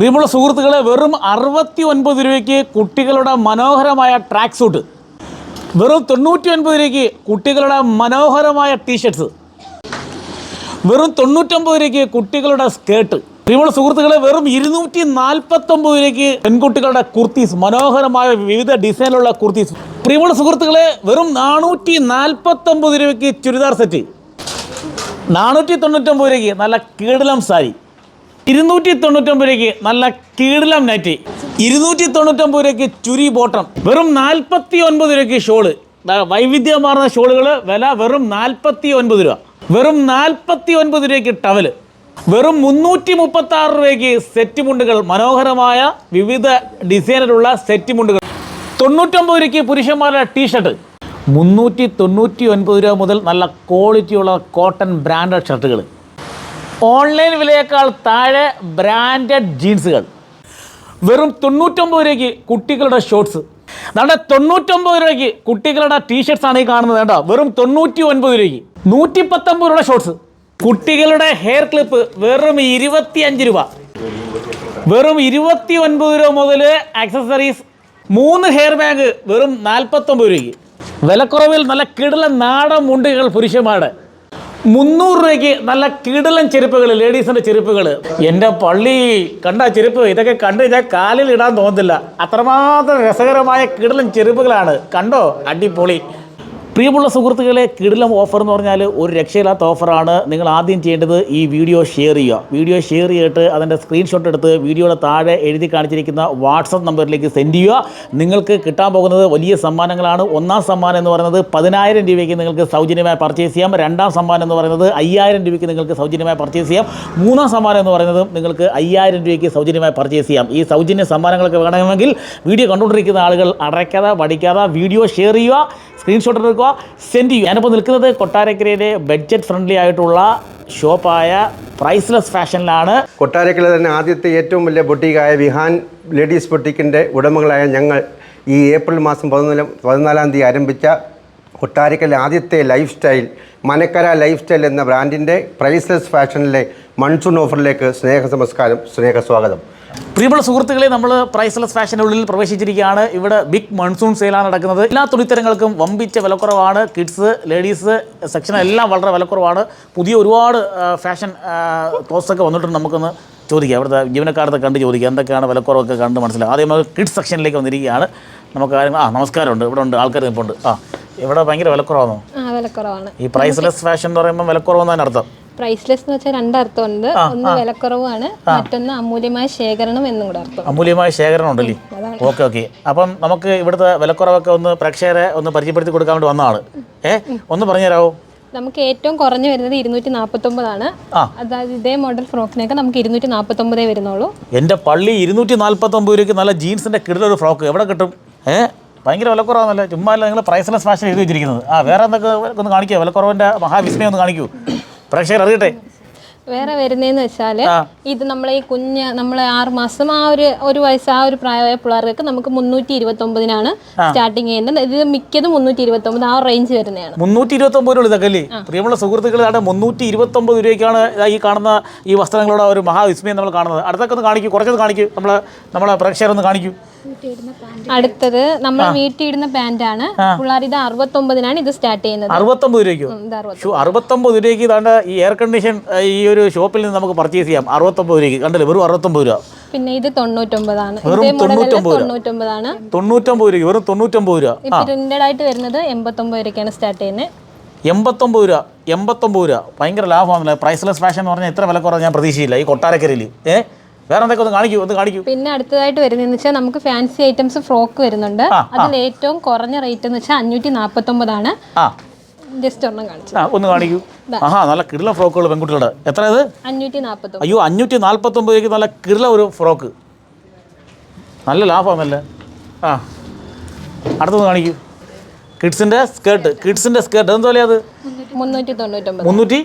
പ്രിയമുള്ള സുഹൃത്തുക്കളെ വെറും അറുപത്തി ഒൻപത് രൂപയ്ക്ക് കുട്ടികളുടെ മനോഹരമായ ട്രാക്ക് സൂട്ട് വെറും തൊണ്ണൂറ്റി ഒൻപത് രൂപയ്ക്ക് കുട്ടികളുടെ മനോഹരമായ ടീഷർട്ട്സ് വെറും തൊണ്ണൂറ്റൊമ്പത് രൂപയ്ക്ക് കുട്ടികളുടെ സ്കേർട്ട് പ്രിയമുള്ള സുഹൃത്തുക്കളെ വെറും ഇരുന്നൂറ്റി നാൽപ്പത്തൊമ്പത് രൂപയ്ക്ക് പെൺകുട്ടികളുടെ കുർത്തീസ് മനോഹരമായ വിവിധ ഡിസൈനിലുള്ള കുർത്തീസ് പ്രിയമുള്ള സുഹൃത്തുക്കളെ വെറും നാനൂറ്റി നാൽപ്പത്തൊമ്പത് രൂപയ്ക്ക് ചുരിദാർ സെറ്റ് നാനൂറ്റി തൊണ്ണൂറ്റൊമ്പത് രൂപയ്ക്ക് നല്ല കീടലം സാരി ഇരുന്നൂറ്റി തൊണ്ണൂറ്റൊമ്പത് രൂപയ്ക്ക് നല്ല കീടലം നൈറ്റ്. ഇരുന്നൂറ്റി തൊണ്ണൂറ്റൊമ്പത് രൂപയ്ക്ക് ചുരി ബോട്ടം. വെറും നാൽപ്പത്തി ഒൻപത് രൂപയ്ക്ക് ഷോൾ. വൈവിധ്യമാർന്ന ഷോളുകൾ വില വെറും നാൽപ്പത്തി ഒൻപത് രൂപ. വെറും നാൽപ്പത്തി ഒൻപത് രൂപയ്ക്ക് ടവൽ വെറും മുന്നൂറ്റി മുപ്പത്തി ആറ് രൂപയ്ക്ക് സെറ്റ് മുണ്ടുകൾ. മനോഹരമായ വിവിധ ഡിസൈനിലുള്ള സെറ്റ് മുണ്ടുകൾ. തൊണ്ണൂറ്റൊമ്പത് രൂപയ്ക്ക് പുരുഷന്മാരുടെ ടീഷർട്ട്. മുന്നൂറ്റി തൊണ്ണൂറ്റി ഒൻപത് രൂപ മുതൽ നല്ല ക്വാളിറ്റിയുള്ള കോട്ടൺ ബ്രാൻഡഡ് ഷർട്ടുകൾ ഓൺലൈൻ വിലയേക്കാൾ താഴെ ബ്രാൻഡഡ് ജീൻസുകൾ. വെറും തൊണ്ണൂറ്റൊമ്പത് രൂപയ്ക്ക് കുട്ടികളുടെ ഷോർട്സ് നമ്മുടെ തൊണ്ണൂറ്റൊമ്പത് രൂപയ്ക്ക് കുട്ടികളുടെ ടീഷർട്സ് ആണ് ഈ കാണുന്നത് കേട്ടോ. വെറും തൊണ്ണൂറ്റി ഒൻപത് രൂപയ്ക്ക്. നൂറ്റി പത്തൊമ്പത് രൂപയുടെ ഷോർട്സ് കുട്ടികളുടെ ഹെയർ ക്ലിപ്പ് വെറും ഇരുപത്തി അഞ്ച് രൂപ. വെറും ഇരുപത്തി ഒൻപത് രൂപ മുതൽ ആക്സസറീസ് മൂന്ന് ഹെയർ ബാഗ് വെറും നാൽപ്പത്തൊമ്പത് രൂപയ്ക്ക്. വിലക്കുറവിൽ നല്ല കിടല നാടൻ മുണ്ടുകൾ പുരുഷന്മാരുടെ. മുന്നൂറ് രൂപയ്ക്ക് നല്ല കിടലൻ ചെരുപ്പുകൾ ലേഡീസിന്റെ ചെരുപ്പുകൾ എന്റെ പള്ളി കണ്ട ചെരുപ്പ് ഇതൊക്കെ കണ്ടു കഴിഞ്ഞാൽ കാലിൽ ഇടാൻ തോന്നുന്നില്ല അത്രമാത്രം രസകരമായ കിടലൻ ചെരുപ്പുകളാണ്. കണ്ടോ? അടിപൊളി. പ്രിയമുള്ള സുഹൃത്തുക്കളെ കിടിലം ഓഫർ എന്ന് പറഞ്ഞാൽ ഒരു രക്ഷയില്ലാത്ത ഓഫറാണ് നിങ്ങൾ ആദ്യം ചെയ്യേണ്ടത് ഈ വീഡിയോ ഷെയർ ചെയ്യുക. വീഡിയോ ഷെയർ ചെയ്തിട്ട് അതിന്റെ സ്ക്രീൻഷോട്ട് എടുത്ത് വീഡിയോയുടെ താഴെ എഴുതി കാണിച്ചിരിക്കുന്ന വാട്സപ്പ് നമ്പറിലേക്ക് സെൻഡ് ചെയ്യുക. നിങ്ങൾക്ക് കിട്ടാൻ പോകുന്നത് വലിയ സമ്മാനങ്ങളാണ്. ഒന്നാം സമ്മാനം എന്ന് പറയുന്നത് പതിനായിരം രൂപയ്ക്ക് നിങ്ങൾക്ക് സൗജന്യമായി പർച്ചേസ് ചെയ്യാം. രണ്ടാം സമ്മാനം എന്ന് പറയുന്നത് അയ്യായിരം രൂപയ്ക്ക് നിങ്ങൾക്ക് സൗജന്യമായി പർച്ചേസ് ചെയ്യാം. മൂന്നാം സമ്മാനം എന്ന് പറയുന്നത് നിങ്ങൾക്ക് അയ്യായിരം രൂപയ്ക്ക് സൗജന്യമായി പർച്ചേസ് ചെയ്യാം. ഈ സൗജന്യ സമ്മാനങ്ങളൊക്കെ വേണമെങ്കിൽ വീഡിയോ കണ്ടുകൊണ്ടിരിക്കുന്ന ആളുകൾ അടയ്ക്കാതെ പഠിക്കാതെ വീഡിയോ ഷെയർ ചെയ്യുക. സ്ക്രീൻഷോട്ട് എടുക്കുക. സെൻഡ് ചെയ്യും. ഞാനിപ്പോൾ നിൽക്കുന്നത് കൊട്ടാരക്കരയിലെ ബഡ്ജറ്റ് ഫ്രണ്ട്ലി ആയിട്ടുള്ള ഷോപ്പായ പ്രൈസ്ലെസ് ഫാഷനിലാണ് കൊട്ടാരക്കര തന്നെ ആദ്യത്തെ ഏറ്റവും വലിയ ബൊട്ടീക്കായ വിഹാൻ ലേഡീസ് ബൊട്ടീക്കിന്റെ ഉടമകളായ ഞങ്ങൾ ഈ ഏപ്രിൽ മാസം പതിനാല് പതിനാലാം തീയതി ആരംഭിച്ച കൊട്ടാരക്കരയിലെ ആദ്യത്തെ lifestyle Manakkara lifestyle എന്ന ബ്രാൻഡിന്റെ പ്രൈസ്ലെസ് ഫാഷനിലെ മൺസൂൺ ഓഫറിലേക്ക് സ്നേഹ നമസ്കാരം സ്നേഹ സ്വാഗതം പ്രിയമുള്ള സുഹൃത്തുക്കളെ നമ്മൾ പ്രൈസ്ലെസ് ഫാഷനുള്ളിൽ പ്രവേശിച്ചിരിക്കുകയാണ്. ഇവിടെ ബിഗ് മൺസൂൺ സെയിലാണ് നടക്കുന്നത്. എല്ലാ തുണിത്തരങ്ങൾക്കും വമ്പിച്ച വിലക്കുറവാണ്. കിഡ്സ് ലേഡീസ് സെക്ഷൻ എല്ലാം വളരെ വിലക്കുറവാണ്. പുതിയ ഒരുപാട് ഫാഷൻ ക്ലോത്ത്സൊക്കെ വന്നിട്ടുണ്ട് നമുക്കൊന്ന് ചോദിക്കാം. അവിടുത്തെ ജീവനക്കാരത്തെ കണ്ട് ചോദിക്കാം. എന്തൊക്കെയാണ് വിലക്കുറവൊക്കെ കണ്ട് മനസ്സിലാവും ആദ്യം നമുക്ക് കിഡ്സ് സെക്ഷനിലേക്ക് വന്നിരിക്കുകയാണ്. നമുക്ക് കാര്യങ്ങൾ ആ നമസ്കാരമുണ്ട്. ഇവിടെ ഉണ്ട് ആൾക്കാർ നിൽപ്പുണ്ട്. ആ ഇവിടെ ഭയങ്കര വിലക്കുറവാണോ വിലക്കുറവാണ്. ഈ പ്രൈസ്ലെസ് ഫാഷൻ എന്ന് പറയുമ്പോൾ വിലക്കുറവെന്നാണ് അർത്ഥം. പ്രൈസ്ലെസ് എന്ന് വെച്ചാൽ രണ്ടർത്ഥം ഉണ്ട് ഒന്ന് വിലക്കുറവാണ് മറ്റൊന്ന് അമൂല്യമായ ശേഖരണം എന്നും കൂടെ അർത്ഥം. അമൂല്യമായ ശേഖരണം ഉണ്ടല്ലേ? Okay okay. അപ്പം നമുക്ക് ഇവിടുത്തെ വിലക്കുറവൊക്കെ ഒന്ന് പ്രേക്ഷകരെ ഒന്ന് പരിചയപ്പെടുത്തി കൊടുക്കാൻ വേണ്ടി വന്നതാണ് ഏ? ഒന്ന് പറഞ്ഞു പറഞ്ഞുതരാമോ നമുക്ക് ഏറ്റവും കുറഞ്ഞു വരുന്നത് ഇരുന്നൂറ്റി നാൽപ്പത്തൊമ്പതാണ്. അതായത് ഇതേ മോഡൽ ഫ്രോക്കിനൊക്കെ നമുക്ക് ഇരുന്നൂറ്റി നാൽപ്പത്തൊമ്പതേ വരുന്നുള്ളൂ. എന്റെ പള്ളി ഇരുന്നൂറ്റി നാൽപ്പത്തൊമ്പത് രൂപയ്ക്ക് നല്ല ജീൻസിന്റെ കിടലൊരു ഫ്രോക്ക് എവിടെ കിട്ടും? ഏ? ഭയങ്കര വിലക്കുറവാണല്ലോ ചുമ്മാ അല്ല നിങ്ങൾ പ്രൈസ്ലെസ് ഫാഷൻ എഴുതി വെച്ചിരിക്കുന്നത്. ആ വേറെ എന്തൊക്കെ ഒന്ന് കാണിക്കുക വിലക്കുറവിന്റെ മഹാവിസ്മയം ഒന്ന് കാണിക്കൂ. പ്രേക്ഷകർ അറിയട്ടെ? വേറെ വരുന്നതെന്ന് വെച്ചാൽ ഇത് നമ്മളെ ഈ കുഞ്ഞ് നമ്മളെ ആറ് മാസം ആ ഒരു ഒരു വയസ്സ് ആ ഒരു പ്രായമായ പിള്ളേർക്ക് നമുക്ക് മുന്നൂറ്റി ഇരുപത്തി ഒമ്പതിനാണ് സ്റ്റാർട്ടിങ് ചെയ്യുന്നത്. ഇത് മിക്കതും മുന്നൂറ്റി ഇരുപത്തി ഒമ്പത് ആ റേഞ്ച് വരുന്നതാണ്. മുന്നൂറ്റി ഇരുപത്തൊമ്പത് രൂപ ഇതൊക്കെ പ്രിയമുള്ള സുഹൃത്തുക്കൾ അവിടെ മുന്നൂറ്റി ഇരുപത്തൊമ്പത് രൂപയ്ക്കാണ് ഇതാ ഈ കാണുന്ന ഈ വസ്ത്രങ്ങളുടെ ഒരു മഹാവിസ്മയം നമ്മൾ കാണുന്നത്. അടുത്തൊക്കെ ഒന്ന് കാണിക്കൂ കുറച്ചൊന്ന് കാണിക്കൂ. നമ്മളെ നമ്മളെ പ്രേക്ഷകരൊന്ന് കാണിക്കൂ. അടുത്തത് നമ്മൾ വീട്ടിയിടുന്ന പാന്റ് ആണ്. പിള്ളേർ ഇത് അറുപത്തൊമ്പതിനാണ് ഇത് സ്റ്റാർട്ട് ചെയ്യുന്നത്. അറുപത്തൊമ്പത് രൂപയ്ക്ക്? അറുപത്തൊമ്പത്. രൂപയ്ക്ക് ഇതാണ്ട് ഈ എയർ കണ്ടീഷൻ ഈ ഒരു ഷോപ്പിൽ നിന്ന് നമുക്ക് പർച്ചേസ് ചെയ്യാം. അറുപത്തൊമ്പത് രൂപയ്ക്ക്. കണ്ടില്ല? വെറും അറുപത്തൊമ്പത് രൂപ. പിന്നെ ഇത് തൊണ്ണൂറ്റൊമ്പതാണ്. വെറും തൊണ്ണൂറ്റൊമ്പത് രൂപ. രൂപയ്ക്ക്. വെറും തൊണ്ണൂറ്റൊമ്പത് രൂപ. പ്രിന്റഡ് ആയിട്ട് വരുന്നത് എൺപത്തൊമ്പത് രൂപയ്ക്കാണ് സ്റ്റാർട്ട് ചെയ്യുന്നത്. എൺപത്തൊമ്പത് രൂപ. എൺപത്തൊമ്പത് രൂപ. ഭയങ്കര ലാഭമാണല്ലേ. പ്രൈസ്ലെസ് ഫാഷൻ എന്ന് പറഞ്ഞാൽ എത്ര വില കുറവ് ഞാൻ പ്രതീക്ഷയില്ല ഈ കൊട്ടാരക്കരയിൽ. ഏ? വേറെ എന്തൊക്കെ ഒന്ന് കാണിക്കൂ ഒന്ന് കാണിക്കൂ. പിന്നെ അടുത്തതായിട്ട് വരുന്നതെന്ന് വെച്ചാൽ നമുക്ക് ഫാൻസി ഐറ്റംസ് ഫ്രോക്ക് വരുന്നുണ്ട്. അതിൽ ഏറ്റവും കുറഞ്ഞ റേറ്റ് എന്ന് വെച്ചാൽ അഞ്ഞൂറ്റി നാൽപ്പത്തൊമ്പതാണ് ഒമ്പതാണ് ജസ്റ്റ് ഒരെണ്ണം കാണിച്ചു. ഒന്ന് കാണിക്കൂ. ആഹാ നല്ല കിടില ഫ്രോക്കുകൾ പെൺകുട്ടികളുടെ. എത്ര ഇത്? അഞ്ഞൂറ്റി നാൽപ്പത്തൊമ്പത് അയ്യോ അഞ്ഞൂറ്റി നാൽപ്പത്തൊമ്പത് രൂപയ്ക്ക് നല്ല കിടില ഒരു ഫ്രോക്ക്. നല്ല ലാഭമാണല്ലേ? ആ. അടുത്തൊന്ന് കാണിക്കൂ. കിഡ്സിന്റെ സ്കേർട്ട് കിഡ്സിന്റെ സ്കേർട്ട് എന്ത് വിലയാ അത്? മുന്നൂറ്റി തൊണ്ണൂറ്റൊമ്പത്. മുന്നൂറ്റി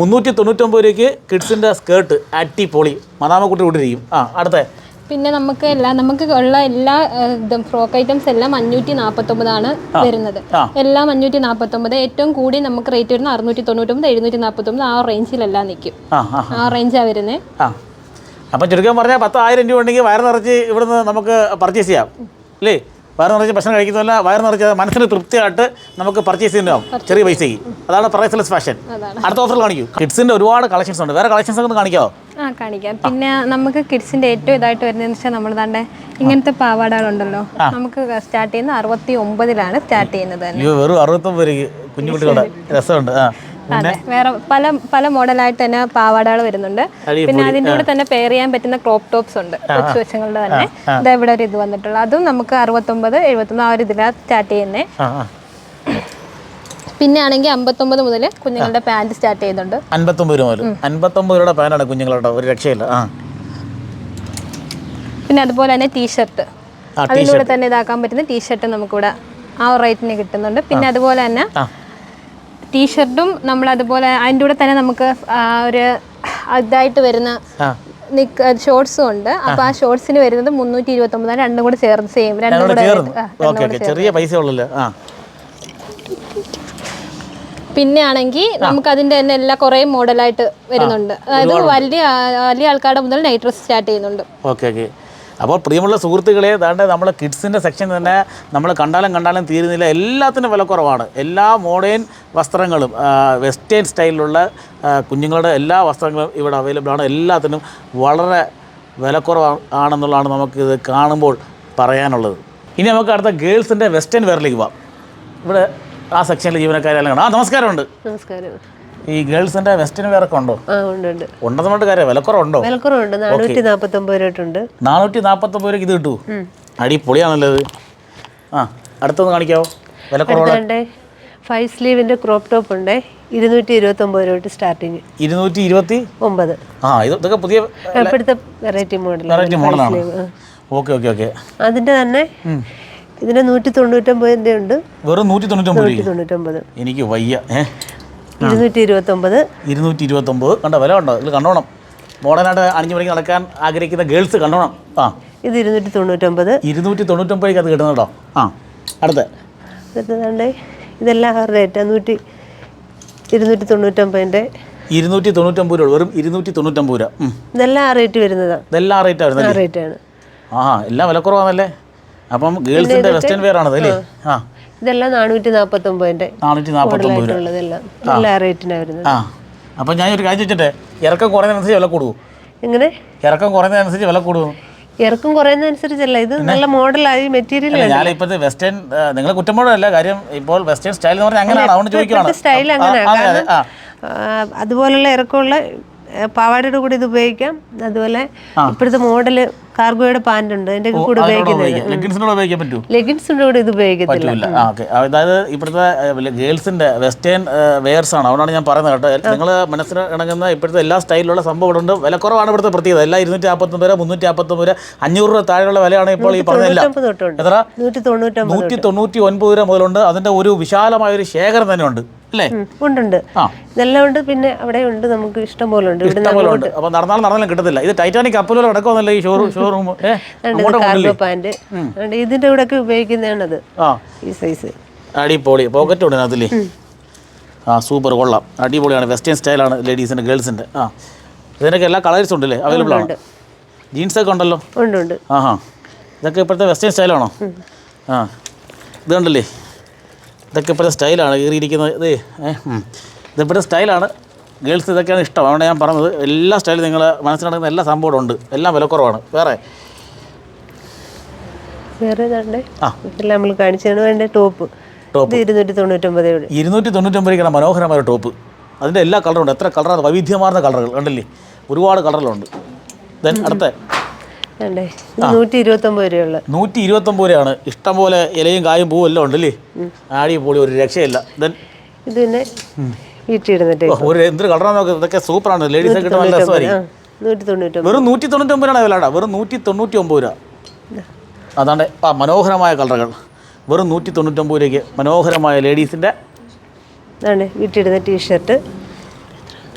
മുന്നൂറ്റി തൊണ്ണൂറ്റൊമ്പത് രൂപയ്ക്ക് കിഡ്സിന്റെ സ്കേർട്ട് അടിപൊളി. മതാമക്കുട്ടി ഇട്ടിരിക്കും ആ അടുത്ത. പിന്നെ നമുക്ക് എല്ലാ നമുക്ക് ഉള്ള എല്ലാ ഇതും ഫ്രോക്ക് ഐറ്റംസ് എല്ലാം അഞ്ഞൂറ്റി നാൽപ്പത്തൊമ്പതാണ് വരുന്നത്. എല്ലാം അഞ്ഞൂറ്റി നാൽപ്പത്തൊമ്പത് ഏറ്റവും കൂടി നമുക്ക് റേറ്റ് വരുന്നത് അറുന്നൂറ്റി തൊണ്ണൂറ്റൊമ്പത് എഴുന്നൂറ്റി നാൽപ്പത്തൊമ്പത് ആ റേഞ്ചിലെല്ലാം നിൽക്കും ആ റേഞ്ചാണ് വരുന്നത് അപ്പം ചുരുക്കം പറഞ്ഞാൽ പത്തായിരം രൂപ ഉണ്ടെങ്കിൽ വയർ നിറച്ച് ഇവിടുന്ന് നമുക്ക് പർച്ചേസ് ചെയ്യാം. അല്ലേ വയറ് നിറച്ച് ഭക്ഷണം കഴിക്കുന്നതല്ല വയർ നിറച്ച് മനസ്സിന് തൃപ്തിയായിട്ട് നമുക്ക് പർച്ചേസ് ചെയ്യുന്നതാവും ചെറിയ പൈസയ്ക്ക്. അതാണ് പ്രൈസ്ലെസ് ഫാഷൻ അടുത്ത ഓഫറിൽ കാണിക്കൂ. കിഡ്സിന്റെ ഒരുപാട് കളക്ഷൻസ് ഉണ്ട്. വേറെ കളക്ഷൻസ് ഒക്കെ ഒന്ന് കാണിക്കാമോ ആ കാണിക്കാം. പിന്നെ നമുക്ക് കിഡ്സിന്റെ ഏറ്റവും ഇതായിട്ട് വരുന്നതെന്ന് വെച്ചാൽ നമ്മൾ തന്നെ ഇങ്ങനത്തെ പാവാടകളുണ്ടല്ലോ. നമുക്ക് സ്റ്റാർട്ട് ചെയ്യുന്ന അറുപത്തി ഒമ്പതിലാണ് സ്റ്റാർട്ട് ചെയ്യുന്നത് വെറും അറുപത്തൊമ്പത് രൂപയ്ക്ക് കുഞ്ഞു കുട്ടികളുടെ രസമുണ്ട്. ആ. അതെ. വേറെ പല പല മോഡലായിട്ട് തന്നെ പാവാടകൾ വരുന്നുണ്ട്. പിന്നെ അതിന്റെ കൂടെ തന്നെ പെയർ ചെയ്യാൻ പറ്റുന്ന ക്രോപ്പ് ടോപ്സ് ഉണ്ട്. കൊച്ചു വശങ്ങളുടെ തന്നെ. ഇതാ ഇവിടെ ഒരു ഇത് വന്നിട്ടുള്ളത്. അതും നമുക്ക് അറുപത്തൊമ്പത് എഴുപത്തൊന്ന് ആ ഒരു ഇതിലാണ് സ്റ്റാർട്ട് ചെയ്യുന്നത് പിന്നെ ആണെങ്കിൽ അമ്പത്തൊമ്പത് മുതൽ കുഞ്ഞുങ്ങളുടെ പാന്റ് സ്റ്റാർട്ട് ചെയ്യുന്നുണ്ട്. അൻപത്തൊമ്പത് രൂപ മുതൽ അൻപത്തൊമ്പത് രൂപയുടെ പാനാണ് കുഞ്ഞുങ്ങളുടെ ഒരു രക്ഷയില്ല. ആ. പിന്നെ അതുപോലെ തന്നെ ടീഷർട്ട് അതിലൂടെ തന്നെ ഇതാക്കാൻ പറ്റുന്ന ടീഷർട്ട് നമുക്കിവിടെ ആ റേറ്റിന് കിട്ടുന്നുണ്ട്. പിന്നെ അതുപോലെ തന്നെ ടീഷർട്ടും നമ്മൾ അതുപോലെ അതിന്റെ കൂടെ തന്നെ നമുക്ക് ഒരു ഇതായിട്ട് വരുന്ന ഷോർട്സും ഉണ്ട്. അപ്പൊ ആ ഷോർട്സിന് വരുന്നത് മുന്നൂറ്റി ഇരുപത്തി ഒമ്പതാണ് രണ്ടും കൂടെ ചേർന്ന്? സെയിം രണ്ടും കൂടെ ചെറിയ പൈസ ഉള്ളല്ലോ? പിന്നെ ആണെങ്കിൽ നമുക്ക് അതിന്റെ തന്നെ എല്ലാ കുറെ മോഡലായിട്ട് വരുന്നുണ്ട്. അതായത് വലിയ വലിയ ആൾക്കാരുടെ മുതൽ നൈറ്റ് ഡ്രസ് സ്റ്റാർട്ട് ചെയ്യുന്നുണ്ട്. Okay okay. അപ്പോൾ പ്രിയമുള്ള സുഹൃത്തുക്കളെ ഏതാണ്ട് നമ്മൾ കിഡ്സിന്റെ സെക്ഷൻ തന്നെ നമ്മൾ കണ്ടാലും കണ്ടാലും തീരുന്നില്ല. എല്ലാത്തിനും വിലക്കുറവാണ്. എല്ലാ മോഡേൺ വസ്ത്രങ്ങളും വെസ്റ്റേൺ സ്റ്റൈലിലുള്ള കുഞ്ഞുങ്ങളുടെ എല്ലാ വസ്ത്രങ്ങളും ഇവിടെ അവൈലബിൾ ആണ് എല്ലാത്തിനും വളരെ വിലക്കുറവ് ആണെന്നുള്ളതാണ് നമുക്കിത് കാണുമ്പോൾ പറയാനുള്ളത്. ഇനി നമുക്ക് അടുത്ത ഗേൾസിന്റെ വെസ്റ്റേൺ വെയറിലേക്ക് പോവാം. ഇവിടെ ആ സെക്ഷനിലെ ജീവനക്കാരെല്ലാം കാണാം. ആ നമസ്കാരമുണ്ട്. നമസ്കാരം ഈ ഗേൾസിന്റെ വെസ്റ്റിന് വെയറൊക്കെ ഉണ്ടോ? ആ ഉണ്ട് ഉണ്ട്. ഉണ്ടെന്ന് പറഞ്ഞിട്ട് കാര്യം വിലക്കുറവുണ്ടോ? വിലക്കുറവുണ്ട്. നാനൂറ്റി നാൽപ്പത്തൊമ്പത് രൂപ നാനൂറ്റി നാൽപ്പത്തൊമ്പത് രൂപയ്ക്ക് ഇത് കിട്ടൂ? അടിപൊളിയാണല്ലോ ഇത്. ആ അടുത്തൊന്ന് കാണിക്കാവോ? വിലക്കുറവുണ്ട് ഫൈവ് സ്ലീവിന്റെ ക്രോപ്പ് ടോപ്പ് ഉണ്ട്. ഇരുന്നൂറ്റി ഇരുപത്തൊമ്പത് രൂപ സ്റ്റാർട്ടിങ്. ഇരുന്നൂറ്റി ഇരുപത്തി ഒമ്പത്. ആ ഇതൊക്കെ പുതിയ ഇപ്പോഴത്തെ വെറൈറ്റി മോഡൽ വെറൈറ്റി മോഡലാണ് ഓക്കെ ഓക്കെ ഓക്കെ. അതിന്റെ തന്നെ ഇതിന് നൂറ്റി തൊണ്ണൂറ്റൊമ്പതിന്റെ ഉണ്ട്. വെറും നൂറ്റി തൊണ്ണൂറ്റൊമ്പത് എനിക്ക് വയ്യ. ഇരുന്നൂറ്റി ഇരുന്നൂറ്റി ഇരുപത്തൊമ്പത് കണ്ടോ വില ഉണ്ടോ കണ്ടോണം. മോഡേണായിട്ട് അണിഞ്ഞു പണിക്ക് നടക്കാൻ ആഗ്രഹിക്കുന്ന ഗേൾസ് കണ്ടോണം. ആ. ഇത് ഇരുന്നൂറ്റി തൊണ്ണൂറ്റൊമ്പത് ഇരുന്നൂറ്റി തൊണ്ണൂറ്റൊമ്പതിലേക്ക് അത് കിട്ടുന്നത് കേട്ടോ ആ. അടുത്ത. ഇതെല്ലാം റേറ്റ് നൂറ്റി ഇരുന്നൂറ്റി തൊണ്ണൂറ്റൊമ്പതിന്റെ ഇരുന്നൂറ്റി തൊണ്ണൂറ്റൊമ്പത് രൂപ വെറും ഇരുന്നൂറ്റി തൊണ്ണൂറ്റൊമ്പത് രൂപ ഇതെല്ലാം ആ റേറ്റ് വരുന്നതാണ് ഇതെല്ലാം റേറ്റ് ആ വരുന്നത് റേറ്റാണ് ആ എല്ലാം വിലക്കുറവാണല്ലേ അപ്പം ഗേൾസിന്റെ വെസ്റ്റേൺ വെയർ ആണത് അല്ലേ ആ. ഇതെല്ലാം നാനൂറ്റി നാൽപ്പത്തി ഒമ്പതിന്റെ നല്ല റേറ്റിനാണ് വരുന്നത് ആ. അപ്പം ഞാൻ ഒരു കാര്യം ചോദിച്ചിട്ടെ ഇറക്കം കുറയുന്നതനുസരിച്ച് വില കൂടുവോ? എങ്ങനെ? ഇറക്കം കുറയുന്നതനുസരിച്ച് വില കൂടുവോ? ഇറക്കം കുറയുന്നതനുസരിച്ചല്ല ഇത് നല്ല മോഡലായി മെറ്റീരിയൽ ഞാൻ ഇപ്പോഴത്തെ വെസ്റ്റേൺ നിങ്ങൾ കുറ്റമ്പോഴല്ല കാര്യം ഇപ്പോൾ വെസ്റ്റേൺ സ്റ്റൈൽ എന്ന് പറഞ്ഞാൽ അങ്ങനെയാണ് അതുകൊണ്ട് ചോദിക്കുവാണ്. സ്റ്റൈൽ അങ്ങനെയാണ്. അതുപോലുള്ള ഇറക്കമുള്ള പാവാടയുടെ കൂടെ ഇത് ഉപയോഗിക്കാം. അതുപോലെ ഇപ്പോഴത്തെ മോഡൽ കാർഗോയുടെ പാന്റ് ഉണ്ട്. എന്റെ കൂടെ ഉപയോഗിക്കുന്നത്. ലെഗിൻസിന്റെ കൂടെ ഇത് ഉപയോഗിക്കത്തില്ല. അതായത് ഇപ്പോഴത്തെ ഗേൾസിന്റെ വെസ്റ്റേൺ വെയർസ് ആണ്. അതുകൊണ്ടാണ് ഞാൻ പറയുന്നത് കേട്ടോ. നിങ്ങൾ മനസ്സിൽ ഇണങ്ങുന്ന ഇപ്പോഴത്തെ എല്ലാ സ്റ്റൈലിലുള്ള സംഭവം ഇവിടെ ഉണ്ട്. വിലക്കുറവാണ് ഇവിടുത്തെ പ്രത്യേകത. എല്ലാം ഇരുന്നൂറ്റി നാൽപ്പത്തൊമ്പത് രൂപ മുന്നൂറ്റി നാൽപ്പത്തൊമ്പത് രൂപ അഞ്ഞൂറ് രൂപ താഴെയുള്ള വിലയാണ് ഇപ്പോൾ ഈ പറഞ്ഞതെല്ലാം എത്ര? നൂറ്റി തൊണ്ണൂറ്റി ഒൻപത് രൂപ മുതലുണ്ട്. അതിന്റെ ഒരു വിശാലമായ ഒരു ശേഖരം തന്നെ ഉണ്ട് അല്ലേ? ഉണ്ട് ഇതെല്ലാം ഉണ്ട് പിന്നെ അവിടെ ഉണ്ട് നമുക്ക് ഇഷ്ടം പോലെ ഉണ്ട് ഇവിടെ ഇഷ്ടംപോലെ ഉണ്ട്. അപ്പോൾ നടന്നാലും കിട്ടത്തില്ല. ഇത് ടൈറ്റാനിക് കപ്പലുകൾ കിടക്കുമെന്നല്ലേ ഈ ഷോറൂം ഷോറൂം കാർഗോ പാന്റ് ഇതിന്റെ കൂടെ ഒക്കെ ഉപയോഗിക്കുന്നതാണത്. ആ. ഈ സൈസ് അടിപൊളി. പോക്കറ്റ് ഉണ്ട് അതില്ലേ ആ സൂപ്പർ കൊള്ളാം. അടിപൊളിയാണ്. വെസ്റ്റേൺ സ്റ്റൈലാണ് ലേഡീസിന്റെ ഗേൾസിന്റെ ആ. ഇതിനൊക്കെ എല്ലാ കളേഴ്സും ഉണ്ടല്ലേ അവൈലബിൾ ആണ്? ജീൻസൊക്കെ ഉണ്ടല്ലോ? ഉണ്ട് ഉണ്ട്. ആ ഇതൊക്കെ ഇപ്പോഴത്തെ വെസ്റ്റേൺ സ്റ്റൈലാണോ ആ. ഇത് കണ്ടല്ലേ? ഇതൊക്കെ ഇപ്പോഴത്തെ സ്റ്റൈലാണ് കയറിയിരിക്കുന്നത് ഇത് ഇതിപ്പോഴത്തെ സ്റ്റൈലാണ്. ഗേൾസ് ഇതൊക്കെയാണ് ഇഷ്ടം. അതുകൊണ്ട് ഞാൻ പറഞ്ഞത് എല്ലാ സ്റ്റൈലും നിങ്ങൾ മനസ്സിൽ നടക്കുന്ന എല്ലാ സംഭവവും ഉണ്ട്. എല്ലാം വിലക്കുറവാണ്. വേറെ? വേറെ ആ. ഇതെല്ലാം നമ്മൾ വേണ്ട ടോപ്പ്. ഇരുന്നൂറ്റി തൊണ്ണൂറ്റൊമ്പത് ഇരുന്നൂറ്റി മനോഹരമായ ടോപ്പ്. അതിന്റെ എല്ലാ കളറും ഉണ്ട്. എത്ര കളറാണ് വൈവിധ്യമാർന്ന കളറുകൾ. ഉണ്ടല്ലേ ഒരുപാട് കളറുകളുണ്ട്. ദെൻ അടുത്ത. നൂറ്റി ഇരുപത്തൊമ്പത് രൂപയുള്ള. നൂറ്റി ഇരുപത്തൊമ്പത് രൂപയാണ്. ഇഷ്ടംപോലെ ഇലയും കായും പൂവും എല്ലാം ഉണ്ടല്ലേ? ആടി പോളി ഒരു രക്ഷയില്ല. ദെൻ ഇത് പിന്നെ ഒരു എന്തൊരു കളറാണ് ഇതൊക്കെ സൂപ്പറാണ്. ലേഡീസ് കിട്ടുന്ന നല്ല രസമായിരിക്കും. നൂറ്റി തൊണ്ണൂറ്റൊമ്പത് വെറും നൂറ്റി തൊണ്ണൂറ്റി വിലടാ. വെറും നൂറ്റി തൊണ്ണൂറ്റി ഒമ്പത് രൂപ അതാണ്ട് ആ മനോഹരമായ കളറുകൾ. വെറും നൂറ്റി തൊണ്ണൂറ്റൊമ്പത് രൂപയ്ക്ക് മനോഹരമായ ലേഡീസിന്റെ വീട്ടിലിടുന്ന ടീഷർട്ട്.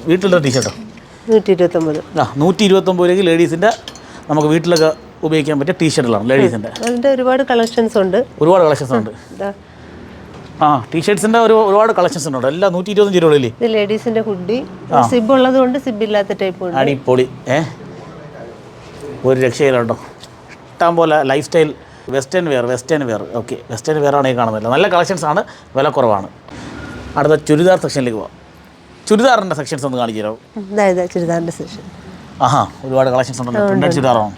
വീട്ടിലുള്ള ടീഷർട്ടോ? നൂറ്റി ഇരുപത്തൊമ്പത് ആ നൂറ്റി ഇരുപത്തൊമ്പത് രൂപയ്ക്ക് ലേഡീസിന്റെ നമുക്ക് വീട്ടിലൊക്കെ ഉപയോഗിക്കാൻ പറ്റിയ ടീഷർട്ടുകളാണ് ലേഡീസിന്റെ അതിന്റെ ഒരുപാട് കളക്ഷൻസ് ഉണ്ട്. ഒരുപാട് കളക്ഷൻസ് ഉണ്ട്. ആ ടീഷർട്സിന്റെ ഒരു ഒരുപാട് കളക്ഷൻസ് ഉണ്ട്. എല്ലാം നൂറ്റി ഇരുപത്തഞ്ച് രൂപയില്ലേ ഇത് ലേഡീസിന്റെ ഹുഡി. സിബ് ഉള്ളത് കൊണ്ട് സിബ് ഇല്ലാത്ത ടൈപ്പ് ഉണ്ട്. അടിപൊളി. ഏ? ഒരു രക്ഷയില്ല കേട്ടോ. ഇഷ്ടം പോലെ lifestyle western wear western wear okay western wear ആണ് ഈ കാണുന്നില്ല നല്ല കളക്ഷൻസ് ആണ് വില കുറവാണ്. അടുത്ത ചുരിദാർ സെക്ഷനിലേക്ക് പോവാം. ചുരിദാറിന്റെ സെക്ഷൻസ് ഒന്ന് കാണിച്ചു തരാം ചുരിദാറിന്റെ സെഷൻ ആഹാ ഒരുപാട് കളക്ഷൻസ് ഉണ്ടല്ലോ. പ്രിന്റഡ് ചുരിദാറാണോ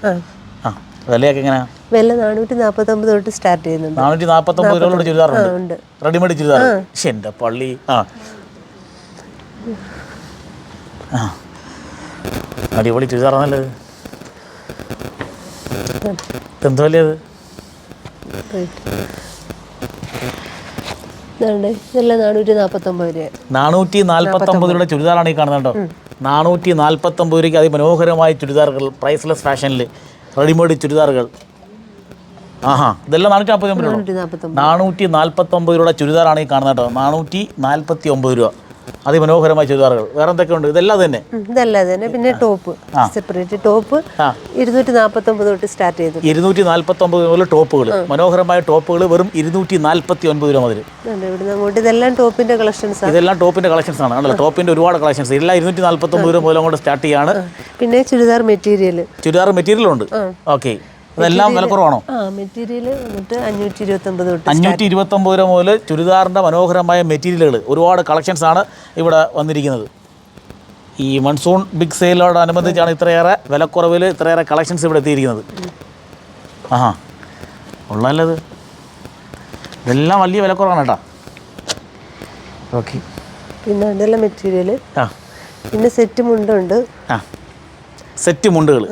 ആ. വിലയൊക്കെ എങ്ങനെയാ? വില നാനൂറ്റി നാൽപ്പത്തൊമ്പത് തൊട്ട് സ്റ്റാർട്ട് ചെയ്യുന്നുണ്ട്. നാനൂറ്റി നാൽപ്പത്തൊമ്പത് രൂപയുടെ ചുരിദാറുണ്ട്. ഉണ്ട്. റെഡിമെയ്ഡ് ചുരിദാർ എന്റെ പള്ളി. ആ. ആ. അടിപൊളി ചുരിദാറാണല്ലത് എന്ത് വിലയത് ഇതെല്ലാം നാനൂറ്റി നാൽപ്പത്തൊമ്പത് രൂപ. നാനൂറ്റി നാൽപ്പത്തൊമ്പത് രൂപയുടെ ചുരിദാറാണ് ഈ കാണുന്നത് കേട്ടോ. നാനൂറ്റി നാൽപ്പത്തൊമ്പത് രൂപയ്ക്ക് അതിമനോഹരമായ ചുരിദാറുകൾ പ്രൈസ്ലെസ് ഫാഷനിൽ റെഡിമെയ്ഡ് ചുരിദാറുകൾ. ആഹാ ഇതെല്ലാം നാനൂറ്റി നാൽപ്പത്തി ഒമ്പത് രൂപ. നാനൂറ്റി നാൽപ്പത്തൊമ്പത് നാനൂറ്റി നാൽപ്പത്തൊമ്പത് രൂപയുടെ ചുരിദാറാണ് ഈ കാണുന്നത് കേട്ടോ. നാനൂറ്റി നാൽപ്പത്തി ഒമ്പത് രൂപ. അതിമനോഹരമായ ചുരിദാറുകൾ വേറെ എന്തൊക്കെയുണ്ട് ഇതെല്ലാം തന്നെ? ഇതെല്ലാം തന്നെ. പിന്നെ ടോപ്പ് സെപ്പറേറ്റ് ടോപ്പ്. ഇരുന്നൂറ്റി നാൽപ്പത്തൊമ്പത് തൊട്ട് സ്റ്റാർട്ട് ചെയ്തു. ഇരുന്നൂറ്റി നാൽപ്പത്തൊമ്പത് മുതൽ ടോപ്പുകൾ മനോഹരമായ ടോപ്പുകൾ വെറും ഇരുന്നൂറ്റി നാൽപ്പത്തി ഒൻപത് രൂപ മുതൽ ഇവിടുന്ന് അങ്ങോട്ട് ഇതെല്ലാം ടോപ്പിന്റെ കളക്ഷൻസ്. ഇതെല്ലാം ടോപ്പിന്റെ കളക്ഷൻസ് ആണ്. ആണല്ലോ? ടോപ്പിന്റെ ഒരുപാട് കളക്ഷൻസ്. എല്ലാം ഇരുന്നൂറ്റി നാൽപ്പത്തൊമ്പത് രൂപ മുതൽ അങ്ങോട്ട് സ്റ്റാർട്ട് ചെയ്യാണ്. പിന്നെ ചുരിദാർ മെറ്റീരിയൽ ചുരിദാർ മെറ്റീരിയൽ ഉണ്ട് ഓക്കെ. അതെല്ലാം വില കുറവാണോ? ആ മെറ്റീരിയൽ വന്നിട്ട് അഞ്ഞൂറ്റി ഇരുപത്തൊമ്പത് തൊട്ട് അഞ്ഞൂറ്റി ഇരുപത്തൊമ്പത് രൂപ മുതൽ ചുരിദാറിന്റെ മനോഹരമായ മെറ്റീരിയലുകൾ ഒരുപാട് കളക്ഷൻസ് ആണ് ഇവിടെ വന്നിരിക്കുന്നത്. ഈ മൺസൂൺ ബിഗ് സെയിലോടനുബന്ധിച്ചാണ് ഇത്രയേറെ വിലക്കുറവിൽ ഇത്രയേറെ കളക്ഷൻസ് ഇവിടെ എത്തിയിരിക്കുന്നത്. ആഹാ ഉള്ളല്ലത് ഇതെല്ലാം വലിയ വിലക്കുറവാണ് കേട്ടോ. ഓക്കെ. പിന്നെ മെറ്റീരിയൽ ആ. പിന്നെ സെറ്റ് മുണ്ടുണ്ട്. ആ. സെറ്റ് മുണ്ടുകൾ.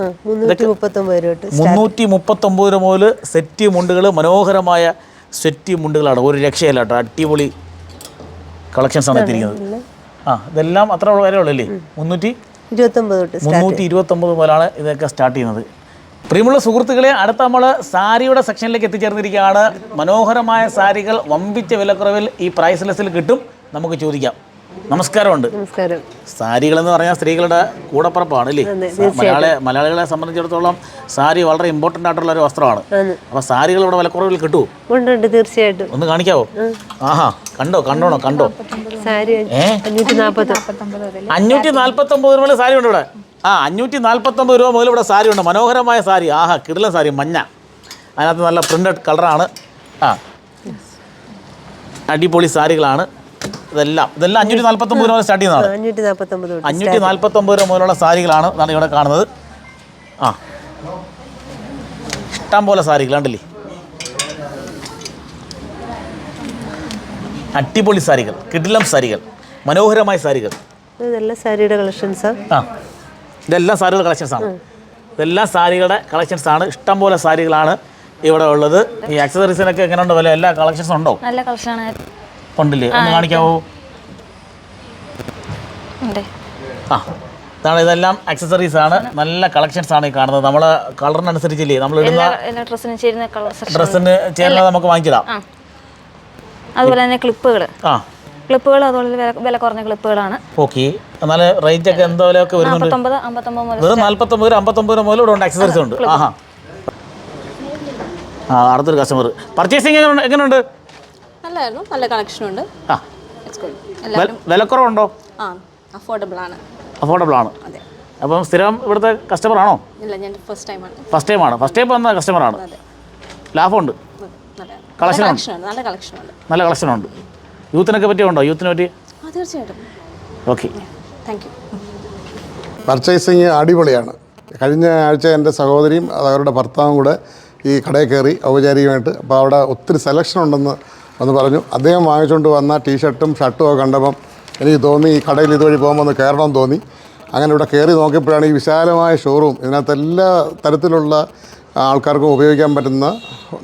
മുന്നൂറ്റി മുപ്പത്തൊമ്പത് രൂപ മുതൽ സെറ്റ് മുണ്ടുകൾ മനോഹരമായ സെറ്റ് മുണ്ടുകളാണ്. ഒരു രക്ഷയല്ല കേട്ടോ. അടിപൊളി കളക്ഷൻസ് ആണ് എത്തിയിരിക്കുന്നത് ആ ഇതെല്ലാം അത്ര വരെ ഉള്ളല്ലേ മുന്നൂറ്റി മുന്നൂറ്റി ഇരുപത്തൊമ്പത് മുതലാണ് ഇതൊക്കെ സ്റ്റാർട്ട് ചെയ്യുന്നത്. പ്രിയമുള്ള സുഹൃത്തുക്കളെ അടുത്ത നമ്മൾ സാരിയുടെ സെക്ഷനിലേക്ക് എത്തിച്ചേർന്നിരിക്കുകയാണ്. മനോഹരമായ സാരികൾ വമ്പിച്ച വിലക്കുറവിൽ ഈ പ്രൈസ് ലെസ്സിൽ കിട്ടും. നമുക്ക് ചോദിക്കാം. നമസ്കാരമുണ്ട്. നമസ്കാരം. സാരികൾ എന്ന് പറഞ്ഞാൽ സ്ത്രീകളുടെ കൂടപ്പുറപ്പാണ് അല്ലേ? മലയാളി മലയാളികളെ സംബന്ധിച്ചിടത്തോളം സാരി വളരെ ഇമ്പോർട്ടന്റ് ആയിട്ടുള്ള ഒരു വസ്ത്രമാണ്. അപ്പൊ അപ്പോൾ സാരികൾ ഇവിടെ വിലക്കുറവിൽ കിട്ടുമോ ഉണ്ട് തീർച്ചയായിട്ടും. ഒന്ന് കാണിക്കാവോ? ആഹാ കണ്ടോ കണ്ടോണോ കണ്ടോ? അഞ്ഞൂറ്റി നാൽപ്പത്തി ഒമ്പത് രൂപ സാരി ഉണ്ട് ഇവിടെ. ആ അഞ്ഞൂറ്റി നാൽപ്പത്തൊമ്പത് രൂപ മുതൽ ഇവിടെ സാരി ഉണ്ട്. മനോഹരമായ സാരി. ആഹാ കിടിലൻ സാരി മഞ്ഞ. അതിനകത്ത് നല്ല പ്രിന്റഡ് കളറാണ് ആ. അടിപൊളി സാരികളാണ്. ഇതെല്ലാം ഇതെല്ലാം അഞ്ഞൂറ്റി നാൽപ്പത്തൊമ്പത് രൂപ മുതൽ സ്റ്റാർട്ട് ചെയ്യുന്നതാണ്. അഞ്ഞൂറ്റി നാൽപ്പത്തി ഒമ്പത് അഞ്ഞൂറ്റി രൂപ മുതലുള്ള സാരികളാണ് എന്നാണ് ഇവിടെ കാണുന്നത്. ആ. ഇഷ്ടം പോലെ സാരികൾ കണ്ടില്ലേ? അടിപൊളി സാരികൾ കിടിലം സാരികൾ മനോഹരമായ സാരികൾ. ഇതെല്ലാം സാരിയുടെ കളക്ഷൻസ് ആ. ഇതെല്ലാം സാരികളുടെ കളക്ഷൻസ് ആണ്. ഇതെല്ലാം സാരികളുടെ കളക്ഷൻസ് ആണ്. ഇഷ്ടം പോലെ സാരികളാണ് ഇവിടെ ഉള്ളത്. ഈ ആക്സസറീസിനൊക്കെ എങ്ങനെയുണ്ട്? വില എല്ലാ കളക്ഷൻസും ഉണ്ടോ? നല്ല കളക്ഷനാണ് ഉണ്ടില്ലേ? ഒന്ന് കാണിക്കാവോ? ആ ഇതാണ് ഇതെല്ലാം ആക്സസറീസ് ആണ്. നല്ല കളക്ഷൻസ് ആണ് ഈ കാണുന്നത്. നമ്മൾ കളറിനനുസരിച്ചില്ലേ നമ്മൾ ഇടുന്ന ഡ്രസ്സിന് ചേരുന്നത് നമുക്ക് വാങ്ങിച്ചതാ അതുപോലെ തന്നെ ക്ലിപ്പുകൾ ആ. ക്ലിപ്പുകൾ അതുപോലെ വില കുറഞ്ഞ ക്ലിപ്പുകളാണ് ഓക്കെ എന്നാൽ റേഞ്ച് ഒക്കെ എന്തോ ഒക്കെ വരുന്നുണ്ട്. വെറും നാല്പത്തൊമ്പത് അമ്പത്തൊമ്പത് മുതൽ ഇവിടെ ഉണ്ട് അക്സസറീസ് ഉണ്ട്. ആഹാ. ആ അടുത്തൊരു കസ്റ്റമർ പർച്ചേസിങ് എങ്ങനെയുണ്ട്? നല്ലായിരുന്നു നല്ല കളക്ഷൻ ഉണ്ട് ആ ഇറ്റ്സ് ഗുഡ് വെ- വിലക്കുറവുണ്ടോ? ആ അഫോർഡബിൾ ആണ്. അഫോർഡബിൾ ആണ്. അതെ. അപ്പം സ്ഥിരം ഇവിടുത്തെ കസ്റ്റമർ ആണോ? ഇല്ല ഞാൻ ഫസ്റ്റ് ടൈമാണ് ഫസ്റ്റ് ടൈം ആണ്. ഫസ്റ്റ് ടൈം വന്ന കസ്റ്റമർ ആണ്. ലാഭമുണ്ട്. കളക്ഷൻ ഉണ്ട് നല്ല കളക്ഷൻ ഉണ്ട് നല്ല കളക്ഷൻ ഉണ്ട് യൂത്തിനൊക്കെ പറ്റിയുണ്ടോ യൂത്തിനെ പറ്റി തീർച്ചയായിട്ടും. ഓക്കെ താങ്ക് യു പർച്ചേസിങ് അടിപൊളിയാണ്. കഴിഞ്ഞ ആഴ്ച എന്റെ സഹോദരിയും അത് അവരുടെ ഭർത്താവും കൂടെ ഈ കടയിൽ കയറി ഔപചാരികമായിട്ട്. അപ്പോൾ അവിടെ ഒത്തിരി സെലക്ഷൻ ഉണ്ടെന്ന് വന്ന് പറഞ്ഞു. അദ്ദേഹം വാങ്ങിച്ചുകൊണ്ട് വന്ന ടീഷർട്ടും ഷർട്ടും ഒക്കെ കണ്ടപ്പം എനിക്ക് തോന്നി ഈ കടയിൽ ഇതുവഴി പോകുമ്പോൾ ഒന്ന് കയറണമെന്ന് തോന്നി. അങ്ങനെ ഇവിടെ കയറി നോക്കിയപ്പോഴാണ് ഈ വിശാലമായ ഷോറൂം ഇതിനകത്ത് എല്ലാ തരത്തിലുള്ള ആൾക്കാർക്കും ഉപയോഗിക്കാൻ പറ്റുന്ന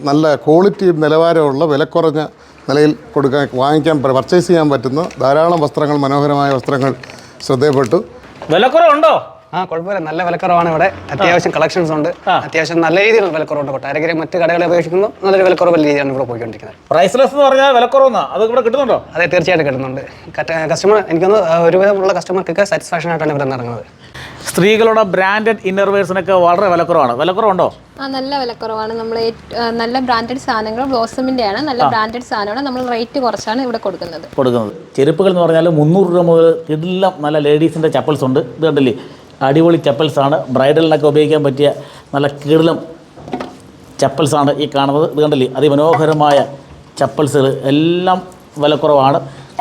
നല്ല ക്വാളിറ്റി നിലവാരമുള്ള വിലക്കുറഞ്ഞ നിലയിൽ കൊടുക്കാൻ വാങ്ങിക്കാൻ പർച്ചേസ് ചെയ്യാൻ പറ്റുന്ന ധാരാളം വസ്ത്രങ്ങൾ മനോഹരമായ വസ്ത്രങ്ങൾ ശ്രദ്ധയപ്പെട്ടു. വിലക്കുറവുണ്ടോ? ആ കുഴപ്പമില്ല. നല്ല വിലക്കുറവാണ് ഇവിടെ. അത്യാവശ്യം കളക്ഷൻസ് ഉണ്ട്. അത്യാവശ്യം നല്ല രീതിയിലുള്ള വിലക്കുറവുണ്ട് കൊട്ടാരക്കര മറ്റ് കടകളെ അപേക്ഷിക്കുന്നു. നല്ലൊരു വിലക്കുറവ് രീതിയാണ് ഇവിടെ പോയിക്കൊണ്ടിരിക്കുന്നത്. പ്രൈസ്ലെസ് എന്ന് പറഞ്ഞാൽ വിലക്കുറവെന്നാ? അത് ഇവിടെ കിട്ടുന്നുണ്ടോ? അതെ തീർച്ചയായിട്ടും കിട്ടുന്നുണ്ട്. കസ്റ്റമർ എനിക്കൊന്ന് ഒരുവിധമുള്ള കസ്റ്റമർക്കൊക്കെ സാറ്റിസ്ഫാക്ഷൻ ആയിട്ടാണ് ഇവിടെ ഇറങ്ങുന്നത് സ്ത്രീകളുടെ ബ്രാൻഡഡ് ഇന്നർവേഴ്സിനൊക്കെ വളരെ വിലക്കുറവാണ്. വിലക്കുറവുണ്ടോ? ആ നല്ല വിലക്കുറവാണ്. നമ്മൾ നല്ല ബ്രാൻഡഡ് സാധനങ്ങൾ ബ്ലോസമിന്റെ ആണ് നല്ല ബ്രാൻഡഡ് സാധനമാണ്. നമ്മൾ റേറ്റ് കുറച്ചാണ് ഇവിടെ കൊടുക്കുന്നത്. കൊടുക്കുന്നത്. ചെരുപ്പുകൾ എന്ന് പറഞ്ഞാൽ മുന്നൂറ് രൂപ മുതൽ എല്ലാം നല്ല ലേഡീസിന്റെ ചപ്പൽസ് ഉണ്ട്. ഇത് കണ്ടില്ലേ? അടിപൊളി ചപ്പൽസാണ്. ബ്രൈഡലിനൊക്കെ ഉപയോഗിക്കാൻ പറ്റിയ നല്ല കീറിലും ചപ്പൽസാണ് ഈ കാണുന്നത്. ഇത് കണ്ടില്ലേ? അതിമനോഹരമായ ചപ്പൽസുകൾ. എല്ലാം വിലക്കുറവാണ്.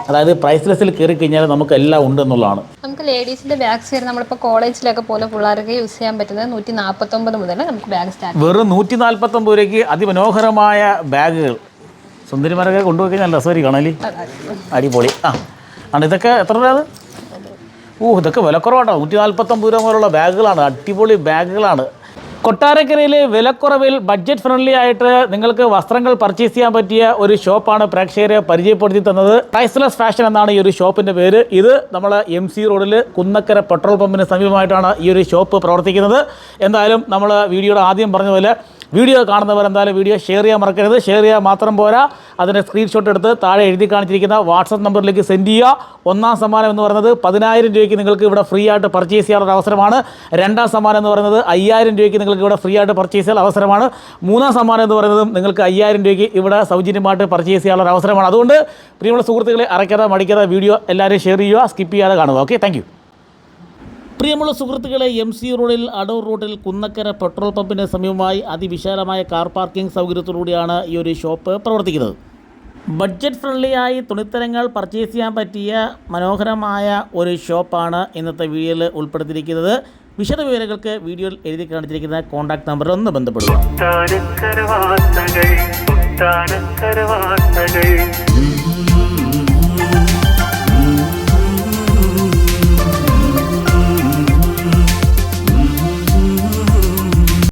അതായത് പ്രൈസ് ലെസ്സിൽ കയറി കഴിഞ്ഞാൽ നമുക്ക് എല്ലാം ഉണ്ട് എന്നുള്ളതാണ്. നമുക്ക് ലേഡീസിന്റെ ബാഗ്സ് വരെ നമ്മളിപ്പോൾ കോളേജിലൊക്കെ പോലെ പിള്ളേർക്ക് യൂസ് ചെയ്യാൻ പറ്റുന്നത് നൂറ്റി നാൽപ്പത്തൊമ്പത് മുതൽ നമുക്ക് ബാഗ് സ്റ്റാർട്ട് വെറും നൂറ്റി നാൽപ്പത്തൊമ്പത് രൂപയ്ക്ക് അതിമനോഹരമായ ബാഗുകൾ സുന്ദരിമാരൊക്കെ കൊണ്ടുപോയി കഴിഞ്ഞാൽ രസമായിരിക്കും കാണാലി അടിപൊളി. ആ ആണ് ഇതൊക്കെ എത്ര രൂപ ഓ ഇതൊക്കെ വിലക്കുറവാണ് നൂറ്റി നാൽപ്പത്തൊമ്പത് രൂപ മുതലുള്ള ബാഗുകളാണ് അടിപൊളി ബാഗുകളാണ്. കൊട്ടാരക്കരയിലെ വിലക്കുറവിൽ ബഡ്ജറ്റ് ഫ്രണ്ട്ലി ആയിട്ട് നിങ്ങൾക്ക് വസ്ത്രങ്ങൾ പർച്ചേസ് ചെയ്യാൻ പറ്റിയ ഒരു ഷോപ്പാണ് പ്രേക്ഷകരെ പരിചയപ്പെടുത്തി തന്നത്. പ്രൈസ്ലെസ് ഫാഷൻ എന്നാണ് ഈ ഒരു ഷോപ്പിന്റെ പേര്. ഇത് നമ്മൾ എം സി റോഡിൽ കുന്നക്കര പെട്രോൾ പമ്പിന് സമീപമായിട്ടാണ് ഈ ഒരു ഷോപ്പ് പ്രവർത്തിക്കുന്നത്. എന്തായാലും നമ്മൾ വീഡിയോയുടെ ആദ്യം പറഞ്ഞ പോലെ വീഡിയോ കാണുന്നവർ എന്തായാലും വീഡിയോ ഷെയർ ചെയ്യാൻ മറക്കരുത്. ഷെയർ ചെയ്യാൻ മാത്രം പോരാ. അതിന്റെ സ്ക്രീൻഷോട്ട് എടുത്ത് താഴെ എഴുതി കാണിച്ചിരിക്കുന്ന വാട്സപ്പ് നമ്പറിലേക്ക് സെൻഡ് ചെയ്യുക. ഒന്നാം സമ്മാനം എന്ന് പറയുന്നത് പതിനായിരം രൂപയ്ക്ക് നിങ്ങൾക്ക് ഇവിടെ ഫ്രീ ആയിട്ട് പർച്ചേസ് ചെയ്യാനുള്ള അവസരമാണ്. രണ്ടാം സമ്മാനം എന്ന് പറയുന്നത് അയ്യായിരം രൂപയ്ക്ക് നിങ്ങൾക്ക് ഇവിടെ ഫ്രീ ആയിട്ട് പർച്ചേസ് ചെയ്യാനുള്ള അവസരമാണ്. മൂന്നാം സമ്മാനം എന്ന് പറയുന്നതും നിങ്ങൾക്ക് അയ്യായിരം രൂപയ്ക്ക് ഇവിടെ സൗജന്യമായിട്ട് പർച്ചേസ് ചെയ്യാനുള്ള അവസരമാണ്. അതുകൊണ്ട് പ്രിയമുള്ള സുഹൃത്തുക്കളെ അറയ്ക്കാതെ മടിക്കാതെ വീഡിയോ എല്ലാവരും ഷെയർ ചെയ്യുക സ്കിപ്പ് ചെയ്യാതെ കാണുക. ഓക്കെ താങ്ക് പ്രിയമുള്ള സുഹൃത്തുക്കളെ എം സി റോഡിൽ അടൂർ റോഡിൽ കുന്നക്കര പെട്രോൾ പമ്പിന് സമീപമായി അതിവിശാലമായ കാർ പാർക്കിംഗ് സൗകര്യത്തോടുകൂടിയാണ് ഈ ഒരു ഷോപ്പ് പ്രവർത്തിക്കുന്നത്. ബഡ്ജറ്റ് ഫ്രണ്ട്ലിയായി തുണിത്തരങ്ങൾ പർച്ചേസ് ചെയ്യാൻ പറ്റിയ മനോഹരമായ ഒരു ഷോപ്പാണ് ഇന്നത്തെ വീഡിയോയിൽ ഉൾപ്പെടുത്തിയിരിക്കുന്നത്. വിശദ വിവരങ്ങൾക്ക് വീഡിയോയിൽ എഴുതി കാണിച്ചിരിക്കുന്ന കോൺടാക്ട് നമ്പറിൽ ഒന്ന് ബന്ധപ്പെടുക.